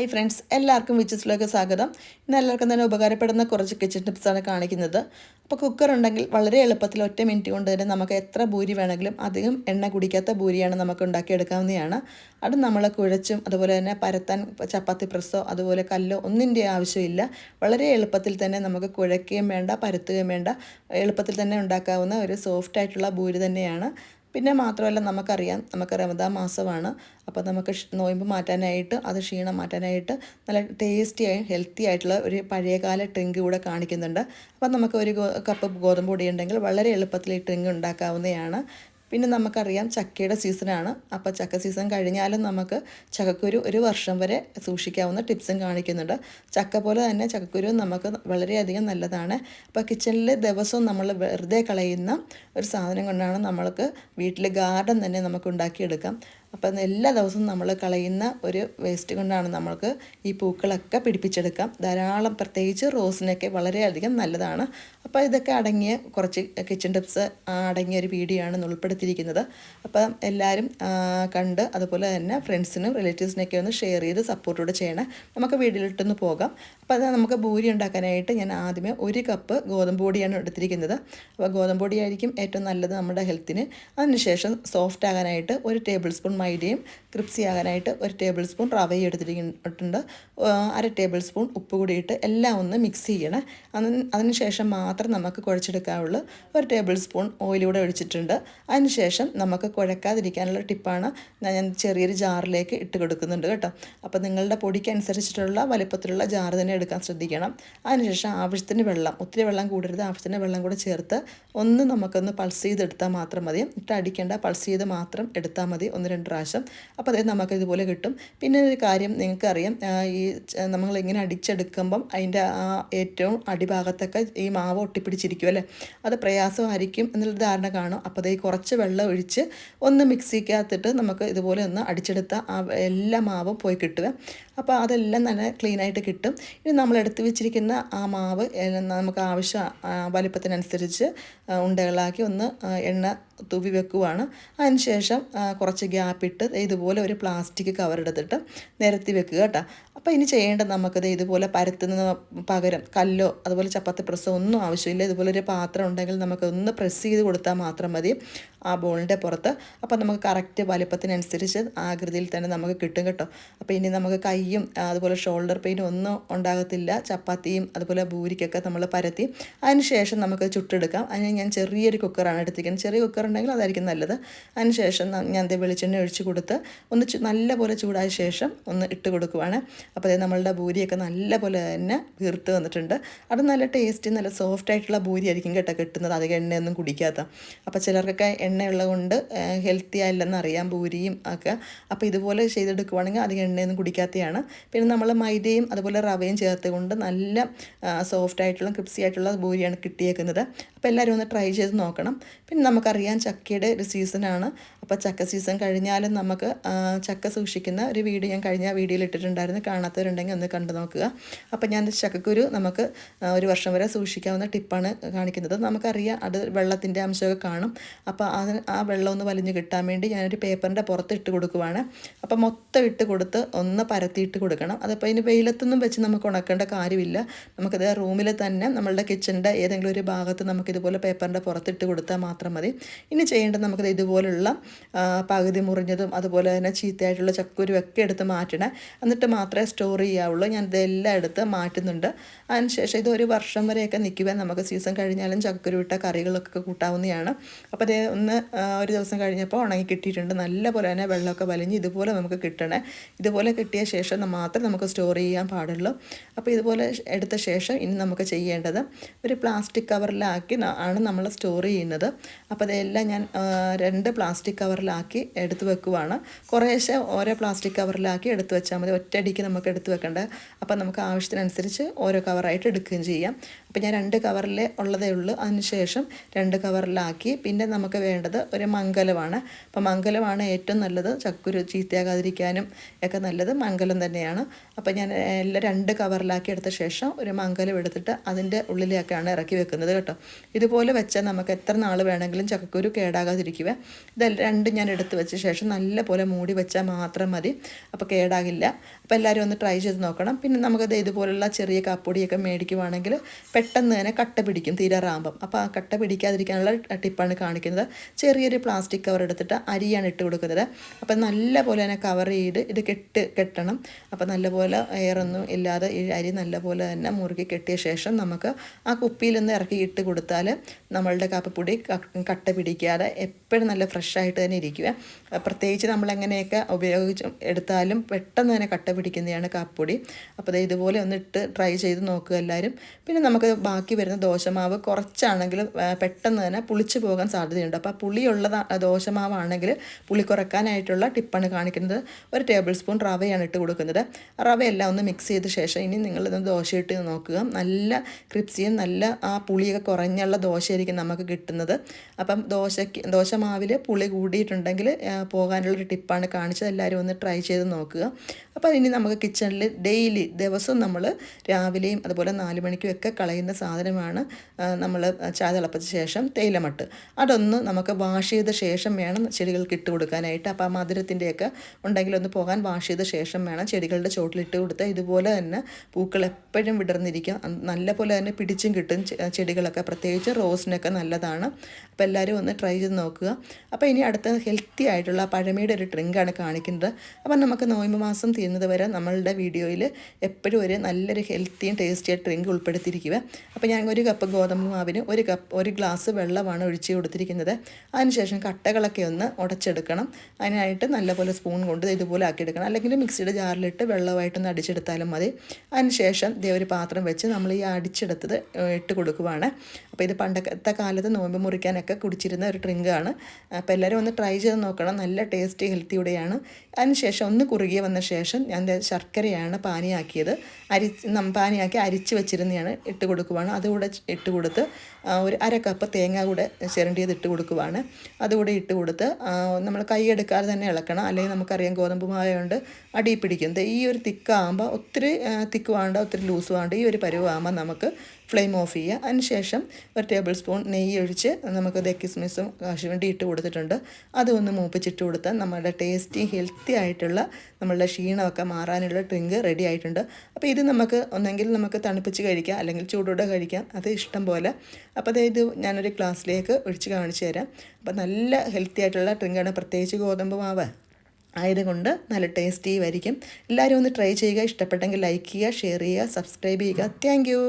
Hi friends എല്ലാവർക്കും വിച്ചസിലേക്ക് സ്വാഗതം. ഇന്ന് എല്ലാവർക്കും തന്നെ ഉപകാരപ്പെടുന്ന കുറച്ച് കിച്ചൺ ടിപ്സാണ് കാണിക്കുന്നത്. അപ്പോൾ കുക്കർ ഉണ്ടെങ്കിൽ വളരെ എളുപ്പത്തിൽ ഒറ്റ മിനിറ്റ് കൊണ്ട് തന്നെ നമുക്ക് എത്ര ഭൂരി വേണമെങ്കിലും അധികം എണ്ണ കുടിക്കാത്ത ഭൂരിയാണ് നമുക്ക് ഉണ്ടാക്കിയെടുക്കാവുന്നതാണ്. അത് നമ്മൾ കുഴച്ചും അതുപോലെ തന്നെ പരത്താൻ ചപ്പാത്തി പ്രസ്സോ അതുപോലെ കല്ലോ ഒന്നിന്റെ ആവശ്യമില്ല. വളരെ എളുപ്പത്തിൽ തന്നെ നമുക്ക് കുഴയ്ക്കുകയും വേണ്ട പരത്തുകയും വേണ്ട എളുപ്പത്തിൽ തന്നെ ഉണ്ടാക്കാവുന്ന ഒരു സോഫ്റ്റ് ആയിട്ടുള്ള ഭൂരി തന്നെയാണ്. പിന്നെ മാത്രമല്ല നമുക്കറിയാം നമുക്ക് റമദാ മാസമാണ്. അപ്പോൾ നമുക്ക് നോയമ്പ് മാറ്റാനായിട്ട് അത് ക്ഷീണം മാറ്റാനായിട്ട് നല്ല ടേസ്റ്റി ആയി ഹെൽത്തി ആയിട്ടുള്ള ഒരു പഴയകാല ട്രിങ്ക് കൂടെ കാണിക്കുന്നുണ്ട്. അപ്പോൾ നമുക്ക് ഒരു കപ്പ് ഗോതമ്പ് പൊടി ഉണ്ടെങ്കിൽ വളരെ എളുപ്പത്തിൽ ഈ ട്രിങ്ക് ഉണ്ടാക്കാവുന്നതാണ്. പിന്നെ നമുക്കറിയാം ചക്കയുടെ സീസണാണ്. അപ്പോൾ ചക്ക സീസൺ കഴിഞ്ഞാലും നമുക്ക് ചക്കക്കുരു ഒരു വർഷം വരെ സൂക്ഷിക്കാവുന്ന ടിപ്സും കാണിക്കുന്നുണ്ട്. ചക്ക പോലെ തന്നെ ചക്കക്കുരു നമുക്ക് വളരെയധികം നല്ലതാണ്. അപ്പോൾ കിച്ചണിൽ ദിവസവും നമ്മൾ വെറുതെ കളയുന്ന ഒരു സാധനം കൊണ്ടാണ് നമ്മൾക്ക് വീട്ടിൽ ഗാർഡൻ തന്നെ നമുക്ക് ഉണ്ടാക്കിയെടുക്കാം. അപ്പം എല്ലാ ദിവസവും നമ്മൾ കളയുന്ന ഒരു വേസ്റ്റ് കൊണ്ടാണ് നമ്മൾക്ക് ഈ പൂക്കളൊക്കെ പിടിപ്പിച്ചെടുക്കാം. ധാരാളം പ്രത്യേകിച്ച് റോസിനൊക്കെ വളരെയധികം നല്ലതാണ്. അപ്പോൾ ഇതൊക്കെ അടങ്ങിയ കുറച്ച് കിച്ചൺ ടിപ്സ് അടങ്ങിയ ഒരു വീഡിയോ ആണ് ഉൾപ്പെടുത്തിയിരിക്കുന്നത്. അപ്പം എല്ലാവരും കണ്ട് അതുപോലെ തന്നെ ഫ്രണ്ട്സിനും റിലേറ്റീവ്സിനൊക്കെ ഒന്ന് ഷെയർ ചെയ്ത് സപ്പോർട്ടോടെ ചെയ്യണം. നമുക്ക് വീട്ടിലിട്ടൊന്ന് പോകാം. അപ്പോൾ അത് നമുക്ക് ഭൂരി ഉണ്ടാക്കാനായിട്ട് ഞാൻ ആദ്യമേ ഒരു കപ്പ് ഗോതമ്പ് പൊടിയാണ് എടുത്തിരിക്കുന്നത്. അപ്പോൾ ഗോതമ്പ് പൊടിയായിരിക്കും ഏറ്റവും നല്ലത് നമ്മുടെ ഹെൽത്തിന് അതിനുശേഷം സോഫ്റ്റ് ആകാനായിട്ട് ഒരു ടേബിൾ സ്പൂൺ മൈദയും ക്രിപ്സി ആകാനായിട്ട് ഒരു ടേബിൾ സ്പൂൺ റവയും എടുത്തിട്ടുണ്ട്. അര ടേബിൾ സ്പൂൺ ഉപ്പ് കൂടി ഇട്ട് എല്ലാം ഒന്ന് മിക്സ് ചെയ്യണം. അതിന് അതിനുശേഷം മാത്രം നമുക്ക് കുഴച്ചെടുക്കാവുള്ളൂ ഒരു ടേബിൾ സ്പൂൺ ഓയിൽ കൂടെ ഒഴിച്ചിട്ടുണ്ട്. അതിനുശേഷം നമുക്ക് കുഴക്കാതിരിക്കാനുള്ള ടിപ്പാണ് ഞാൻ ചെറിയൊരു ജാറിലേക്ക് ഇട്ട് കൊടുക്കുന്നുണ്ട് കേട്ടോ. അപ്പോൾ നിങ്ങളുടെ പൊടിക്കനുസരിച്ചിട്ടുള്ള വലിപ്പത്തിലുള്ള ജാർ തന്നെ എടുക്കാൻ ശ്രദ്ധിക്കണം. അതിനുശേഷം ആവശ്യത്തിന് വെള്ളം ഒത്തിരി വെള്ളം കൂടരുത് ആവശ്യത്തിന് വെള്ളം കൂടെ ചേർത്ത് ഒന്ന് നമുക്കൊന്ന് പൾസ് ചെയ്തെടുത്താൽ മാത്രം മതി. ഇട്ട് അടിക്കേണ്ട പൾസ് ചെയ്ത് മാത്രം എടുത്താൽ മതി. ഒന്ന് രണ്ട് പ്രാവശ്യം. അപ്പോൾ അതായത് നമുക്ക് ഇതുപോലെ കിട്ടും. പിന്നെ ഒരു കാര്യം നിങ്ങൾക്കറിയാം ഈ നമ്മൾ ഇങ്ങനെ അടിച്ചെടുക്കുമ്പം അതിന്റെ ആ ഏറ്റവും അടിഭാഗത്തൊക്കെ ഈ മാവ് ഒട്ടിപ്പിടിച്ചിരിക്കും അല്ലേ? അത് പ്രയാസമായിരിക്കും എന്നുള്ള ധാരണ കാണും. അപ്പോൾ അതേ കുറച്ച് വെള്ളം ഒഴിച്ച് ഒന്ന് മിക്സിക്കകത്തിട്ട് നമുക്ക് ഇതുപോലെ ഒന്ന് അടിച്ചെടുത്ത ആ എല്ലാ മാവും പോയി കിട്ടുക. അപ്പോൾ അതെല്ലാം നല്ല ക്ലീനായിട്ട് കിട്ടും. ഇനി നമ്മൾ എടുത്തു വെച്ചിരിക്കുന്ന ആ മാവ് നമുക്ക് ആവശ്യ വലിപ്പത്തിനനുസരിച്ച് ഉണ്ടകളാക്കി ഒന്ന് എണ്ണ തൂവി വെക്കുവാണ് അതിനുശേഷം കുറച്ച് ഗ്യാപ്പ് ഇട്ട് ഇതുപോലെ ഒരു പ്ലാസ്റ്റിക് കവർ എടുത്തിട്ട് നിരത്തി വെക്കുക കേട്ടോ. അപ്പോൾ ഇനി ചെയ്യേണ്ടത് നമുക്കത് ഇതുപോലെ പരത്തുന്ന പകരം കല്ലോ അതുപോലെ ചപ്പാത്തി പ്രസ്സോ ഒന്നും ആവശ്യമില്ല. ഇതുപോലെ ഒരു പാത്രം ഉണ്ടെങ്കിൽ നമുക്ക് ഒന്ന് പ്രസ് ചെയ്ത് കൊടുത്താൽ മാത്രം മതി ആ ബോളിന്റെ പുറത്ത്. അപ്പോൾ നമുക്ക് കറക്റ്റ് വലിപ്പത്തിനനുസരിച്ച് ആകൃതിയിൽ തന്നെ നമുക്ക് കിട്ടും കേട്ടോ. അപ്പോൾ ഇനി നമുക്ക് കൈയും അതുപോലെ ഷോൾഡർ പെയിനും ഒന്നും ഉണ്ടാകത്തില്ല. ചപ്പാത്തിയും അതുപോലെ ഭൂരിക്കൊക്കെ നമ്മൾ പരത്തി. അതിന് ശേഷം നമുക്ക് ചുട്ടെടുക്കാം. അതിന് ഞാൻ ചെറിയൊരു കുക്കറാണ് എടുത്തിരിക്കുന്നത്. ചെറിയ കുക്കർ ഉണ്ടെങ്കിൽ അതായിരിക്കും നല്ലത്. അതിനുശേഷം ഞാൻ ദേ വെളിച്ചെണ്ണ ഒഴിച്ച് കൊടുത്ത് ഒന്ന് നല്ലപോലെ ചൂടായ ശേഷം ഒന്ന് ഇട്ട് കൊടുക്കുവാണ്. അപ്പോൾ നമ്മളുടെ ഭൂരിയൊക്കെ നല്ലപോലെ തന്നെ വീർത്ത് വന്നിട്ടുണ്ട്. അത് നല്ല ടേസ്റ്റ് നല്ല സോഫ്റ്റ് ആയിട്ടുള്ള ഭൂരി ആയിരിക്കും കേട്ടോ കിട്ടുന്നത്. അധികം എണ്ണയൊന്നും കുടിക്കാത്ത. അപ്പോൾ ചിലർക്കൊക്കെ എണ്ണയുള്ളത് കൊണ്ട് ഹെൽത്തി ആയില്ലെന്ന് അറിയാം ഭൂരിയും ഒക്കെ. അപ്പോൾ ഇതുപോലെ ചെയ്തെടുക്കുവാണെങ്കിൽ അധികം എണ്ണയൊന്നും കുടിക്കാത്തതാണ് പിന്നെ നമ്മൾ മൈദയും അതുപോലെ റവയും ചേർത്ത് കൊണ്ട് നല്ല സോഫ്റ്റ് ആയിട്ടുള്ള ക്രിപ്സി ആയിട്ടുള്ള ഭൂരിയാണ് കിട്ടിയേക്കുന്നത്. അപ്പോൾ എല്ലാവരും ഒന്ന് ട്രൈ ചെയ്ത് നോക്കണം. പിന്നെ നമുക്കറിയാം ചക്കയുടെ ഒരു സീസണാണ് അപ്പോൾ ചക്ക സീസൺ കഴിഞ്ഞാലും നമുക്ക് ചക്ക സൂക്ഷിക്കുന്ന ഒരു വീഡിയോ ഞാൻ കഴിഞ്ഞ വീഡിയോയിൽ ഇട്ടിട്ടുണ്ടായിരുന്നു കാണാത്തവരുണ്ടെങ്കിൽ ഒന്ന് കണ്ടു നോക്കുക. അപ്പോൾ ഞാൻ ചക്കക്കുരു നമുക്ക് ഒരു വർഷം വരെ സൂക്ഷിക്കാവുന്ന ടിപ്പാണ് കാണിക്കുന്നത്. നമുക്കറിയാം അത് വെള്ളത്തിന്റെ അംശമൊക്കെ കാണും. അപ്പോൾ അതിന് ആ വെള്ളം ഒന്ന് വലിഞ്ഞു കിട്ടാൻ വേണ്ടി ഞാനൊരു പേപ്പറിന്റെ പുറത്ത് ഇട്ട് കൊടുക്കുവാണ്. അപ്പോൾ മൊത്തം ഇട്ട് കൊടുത്ത് ഒന്ന് പരത്തിയിട്ട് കൊടുക്കണം. അതിപ്പോൾ അതിന് വെയിലത്തൊന്നും വെച്ച് നമുക്ക് ഉണക്കേണ്ട കാര്യമില്ല. നമുക്കത് റൂമിൽ തന്നെ നമ്മളുടെ കിച്ചണിന്റെ ഏതെങ്കിലും ഒരു ഭാഗത്ത് നമുക്കിതുപോലെ പേപ്പറിന്റെ പുറത്തിട്ട് കൊടുത്താൽ മാത്രം മതി. ഇനി ചെയ്യേണ്ടത് നമുക്കത് ഇതുപോലുള്ള പകുതി മുറിഞ്ഞതും അതുപോലെ തന്നെ ചീത്തയായിട്ടുള്ള ചക്കുരു എടുത്ത് മാറ്റണേ. എന്നിട്ട് മാത്രമേ സ്റ്റോർ ചെയ്യാവുള്ളൂ. ഞാൻ ഇതെല്ലാം എടുത്ത് മാറ്റുന്നുണ്ട്. അതിനുശേഷം ഇത് ഒരു വർഷം വരെയൊക്കെ നിൽക്കുവാൻ നമുക്ക് സീസൺ കഴിഞ്ഞാലും ചക്കുരു ഇട്ട കറികളൊക്കെ കൂട്ടാവുന്നതാണ്. അപ്പോൾ അതേ ഒന്ന് ഒരു ദിവസം കഴിഞ്ഞപ്പോൾ ഉണങ്ങി കിട്ടിയിട്ടുണ്ട്. നല്ലപോലെ തന്നെ വെള്ളമൊക്കെ വലിഞ്ഞ് ഇതുപോലെ നമുക്ക് കിട്ടണേ. ഇതുപോലെ കിട്ടിയ ശേഷം മാത്രം നമുക്ക് സ്റ്റോർ ചെയ്യാൻ പാടുള്ളൂ. അപ്പോൾ ഇതുപോലെ എടുത്ത ശേഷം ഇനി നമുക്ക് ചെയ്യേണ്ടത് ഒരു പ്ലാസ്റ്റിക് കവറിലാക്കി ആണ് നമ്മൾ സ്റ്റോർ ചെയ്യുന്നത്. അപ്പോൾ അതെല്ലാം ഞാൻ രണ്ട് പ്ലാസ്റ്റിക് കവറിലാക്കി എടുത്തു വെക്കുവാണ്. കുറേശ്ശെ ഓരോ പ്ലാസ്റ്റിക് കവറിലാക്കി എടുത്ത് വെച്ചാൽ മതി. ഒറ്റയടിക്ക് നമുക്ക് എടുത്തു വെക്കേണ്ട. അപ്പം നമുക്ക് ആവശ്യത്തിനനുസരിച്ച് ഓരോ കവറായിട്ട് എടുക്കുകയും ചെയ്യാം. അപ്പോൾ ഞാൻ രണ്ട് കവറിൽ ഉള്ളതേ ഉള്ളൂ. അതിനുശേഷം രണ്ട് കവറിലാക്കി പിന്നെ നമുക്ക് വേണ്ടത് ഒരു മംഗലമാണ്. അപ്പോൾ മംഗലമാണ് ഏറ്റവും നല്ലത്. ചക്കുരു ചീത്തയാകാതിരിക്കാനും ഒക്കെ നല്ലത് മംഗലം തന്നെയാണ്. അപ്പോൾ ഞാൻ എല്ലാം രണ്ട് കവറിലാക്കി എടുത്ത ശേഷം ഒരു മംഗലം എടുത്തിട്ട് അതിന്റെ ഉള്ളിലേക്കാണ് ഇറക്കി വെക്കുന്നത് കേട്ടോ. ഇതുപോലെ വെച്ചാൽ നമുക്ക് എത്ര നാൾ വേണമെങ്കിലും ചക്കക്കുരു കേടാകാതിരിക്കുക ഇതെല്ലാം രണ്ടും ഞാൻ എടുത്ത് വെച്ച ശേഷം നല്ലപോലെ മൂടി വെച്ചാൽ മാത്രം മതി. അപ്പോൾ കേടാകില്ല. അപ്പോൾ എല്ലാവരും ഒന്ന് ട്രൈ ചെയ്ത് നോക്കണം. പിന്നെ നമുക്കത് ഇതുപോലുള്ള ചെറിയ കാപ്പൊടിയൊക്കെ മേടിക്കുവാണെങ്കിൽ പെട്ടെന്ന് തന്നെ കട്ട പിടിക്കും തീരാറാകുമ്പം അപ്പോൾ ആ കട്ട പിടിക്കാതിരിക്കാനുള്ള ടിപ്പാണ് കാണിക്കുന്നത്. ചെറിയൊരു പ്ലാസ്റ്റിക് കവർ എടുത്തിട്ട് അരിയാണ് ഇട്ട് കൊടുക്കുന്നത്. അപ്പോൾ നല്ലപോലെ തന്നെ കവർ ചെയ്ത് ഇത് കെട്ട് കെട്ടണം. അപ്പോൾ നല്ലപോലെ എയറൊന്നും ഇല്ലാതെ ഈ അരി നല്ലപോലെ തന്നെ മുറുകി കെട്ടിയ ശേഷം നമുക്ക് ആ കുപ്പിയിൽ നിന്ന് ഇറക്കി ഇട്ട് കൊടുത്താൽ നമ്മളുടെ കാപ്പിപ്പൊടി കട്ട പിടിക്കാതെ എപ്പോഴും നല്ല ഫ്രഷായിട്ട് തന്നെ ഇരിക്കുക. പ്രത്യേകിച്ച് നമ്മൾ എങ്ങനെയൊക്കെ ഉപയോഗിച്ച് എടുത്താലും പെട്ടെന്ന് തന്നെ കട്ട പിടിക്കുന്നതാണ് കാപ്പൊടി. അപ്പോൾ ഇതുപോലെ ഒന്ന് ഇട്ട് ട്രൈ ചെയ്ത് നോക്കുക എല്ലാവരും. പിന്നെ നമുക്ക് ബാക്കി വരുന്ന ദോശമാവ് കുറച്ചാണെങ്കിലും പെട്ടെന്ന് തന്നെ പുളിച്ച് പോകാൻ സാധ്യതയുണ്ട്. അപ്പോൾ പുളിയുള്ള ദോശമാവാണെങ്കിൽ പുളി കുറയ്ക്കാനായിട്ടുള്ള ടിപ്പാണ് കാണിക്കുന്നത്. ഒരു ടേബിൾ സ്പൂൺ റവയാണ് ഇട്ട് കൊടുക്കുന്നത്. റവയെല്ലാം ഒന്ന് മിക്സ് ചെയ്ത ശേഷം ഇനി നിങ്ങളിത് ദോശ ഇട്ട് നോക്കുക. നല്ല ക്രിപ്സിയും നല്ല ആ പുളിയൊക്കെ കുറഞ്ഞുള്ള ദോശയായിരിക്കും നമുക്ക് കിട്ടുന്നത്. അപ്പം ദോശയ്ക്ക് ദോശമാവിൽ പുളി കൂടിയിട്ടുണ്ടെങ്കിൽ പോകാനുള്ളൊരു ടിപ്പാണ് കാണിച്ചത്. എല്ലാവരും ഒന്ന് ട്രൈ ചെയ്ത് നോക്കുക. അപ്പോൾ ഇനി നമുക്ക് കിച്ചണിൽ ഡെയിലി ദിവസം നമ്മൾ രാവിലെയും അതുപോലെ നാല് മണിക്കും ഒക്കെ കളയുന്ന സാധനമാണ് നമ്മൾ ചായ തിളപ്പിച്ച ശേഷം തേയിലമട്ട്. അതൊന്ന് നമുക്ക് വാഷ് ചെയ്ത ശേഷം വേണം ചെടികൾക്ക് ഇട്ട് കൊടുക്കാനായിട്ട്. അപ്പോൾ ആ മധുരത്തിന്റെയൊക്കെ ഉണ്ടെങ്കിൽ ഒന്ന് പോകാൻ വാഷ് ചെയ്ത ശേഷം വേണം ചെടികളുടെ ചോട്ടിലിട്ട് കൊടുത്താൽ ഇതുപോലെ തന്നെ പൂക്കൾ എപ്പോഴും വിടർന്നിരിക്കും. നല്ല പോലെ തന്നെ പിടിച്ചും കിട്ടും ചെടികളൊക്കെ. പ്രത്യേകിച്ച് റോസിനൊക്കെ നല്ലതാണ്. അപ്പോൾ എല്ലാവരും ഒന്ന് ട്രൈ ചെയ്ത് നോക്കുക. അപ്പോൾ ഇനി അടുത്ത ഹെൽത്തി ആയിട്ടുള്ള പഴമയുടെ ഒരു ഡ്രിങ്കാണ് കാണിക്കുന്നത്. അപ്പം നമുക്ക് നോയമ്പ് മാസം തീരുന്നത് വരെ നമ്മളുടെ വീഡിയോയിൽ എപ്പോഴും ഒരു നല്ലൊരു ഹെൽത്തിയും ടേസ്റ്റിയ ഡ്രിങ്ക് ഉൾപ്പെടുത്തിയിരിക്കുക. അപ്പോൾ ഞാൻ ഒരു കപ്പ് ഗോതമ്പ് മാവിന് ഒരു കപ്പ് ഒരു ഗ്ലാസ് വെള്ളമാണ് ഒഴിച്ച് കൊടുത്തിരിക്കുന്നത്. അതിനുശേഷം കട്ടകളൊക്കെ ഒന്ന് ഉടച്ചെടുക്കണം. അതിനായിട്ട് നല്ലപോലെ സ്പൂൺ കൊണ്ട് ഇതുപോലെ ആക്കിയെടുക്കണം. അല്ലെങ്കിൽ മിക്സിയുടെ ജാറിലിട്ട് വെള്ളമായിട്ടൊന്ന് അടിച്ചെടുത്താലും മതി. അതിനുശേഷം ഇതേ ഒരു പാത്രം വെച്ച് നമ്മൾ ഈ അടിച്ചെടുത്തത് ഇട്ട് കൊടുക്കുവാണ്. അപ്പോൾ ഇത് പണ്ടത്തെ കാലത്ത് നോമ്പ് മുറിക്കാനൊക്കെ കുടിച്ചിരുന്ന ഒരു ഡ്രിങ്കാണ് അപ്പോൾ എല്ലാവരും ഒന്ന് ട്രൈ ചെയ്ത് നോക്കണം. നല്ല ടേസ്റ്റി ഹെൽത്തിയുടെയാണ് അതിനുശേഷം ഒന്ന് കുറുകിയ വന്ന ശേഷം ഞാൻ ശർക്കരയാണ് പാനിയാക്കിയത്. അരി പാനിയാക്കി അരിച്ച് വെച്ചിരുന്നതാണ് ഇട്ട് കൊടുക്കുവാണ്. അതുകൂടെ ഇട്ട് കൊടുത്ത് ഒരു അര കപ്പ് തേങ്ങ കൂടെ ചിരണ്ടിയത് ഇട്ട് കൊടുക്കുവാണ്. അതുകൂടെ ഇട്ട് കൊടുത്ത് നമ്മൾ കൈ എടുക്കാതെ തന്നെ ഇളക്കണം. അല്ലെങ്കിൽ നമുക്കറിയാം ഗോതമ്പ് മായകൊണ്ട് അടി പിടിക്കും. ഈ ഒരു തിക്കാകുമ്പോൾ ഒത്തിരി തിക്ക് വേണ്ട ഒത്തിരി ലൂസ് വേണ്ട ഈ ഒരു പരുവാകുമ്പോൾ നമുക്ക് ഫ്ലെയിം ഓഫ് ചെയ്യുക. അതിനുശേഷം ഒരു ടേബിൾ സ്പൂൺ നെയ്യ് ഒഴിച്ച് നമുക്ക് ദേ കിസ്മിസും കാശുവണ്ടി ഇട്ട് കൊടുത്തിട്ടുണ്ട്. അതൊന്ന് മൂപ്പിച്ചിട്ട് കൊടുത്താൽ നമ്മുടെ ടേസ്റ്റി ഹെൽത്തി ആയിട്ടുള്ള നമ്മളുടെ ക്ഷീണമൊക്കെ മാറാനുള്ള ഡ്രിങ്ക് റെഡി ആയിട്ടുണ്ട്. അപ്പോൾ ഇത് നമുക്ക് ഒന്നെങ്കിൽ നമുക്ക് തണുപ്പിച്ച് കഴിക്കാം അല്ലെങ്കിൽ ചൂടോടെ കഴിക്കാം. അത് ഇഷ്ടം പോലെ. അപ്പോൾ അതായത് ഞാനൊരു ഗ്ലാസ്സിലേക്ക് ഒഴിച്ച് കാണിച്ചു തരാം. അപ്പോൾ നല്ല ഹെൽത്തി ആയിട്ടുള്ള ഡ്രിങ്കാണ്. പ്രത്യേകിച്ച് ഗോതമ്പ് മാവ്. ആയതുകൊണ്ട് നല്ല ടേസ്റ്റി ആയിരിക്കും. എല്ലാവരും ഒന്ന് ട്രൈ ചെയ്യുക. ഇഷ്ടപ്പെട്ടെങ്കിൽ ലൈക്ക് ചെയ്യുക ഷെയർ ചെയ്യുക സബ്സ്ക്രൈബ് ചെയ്യുക. Thank you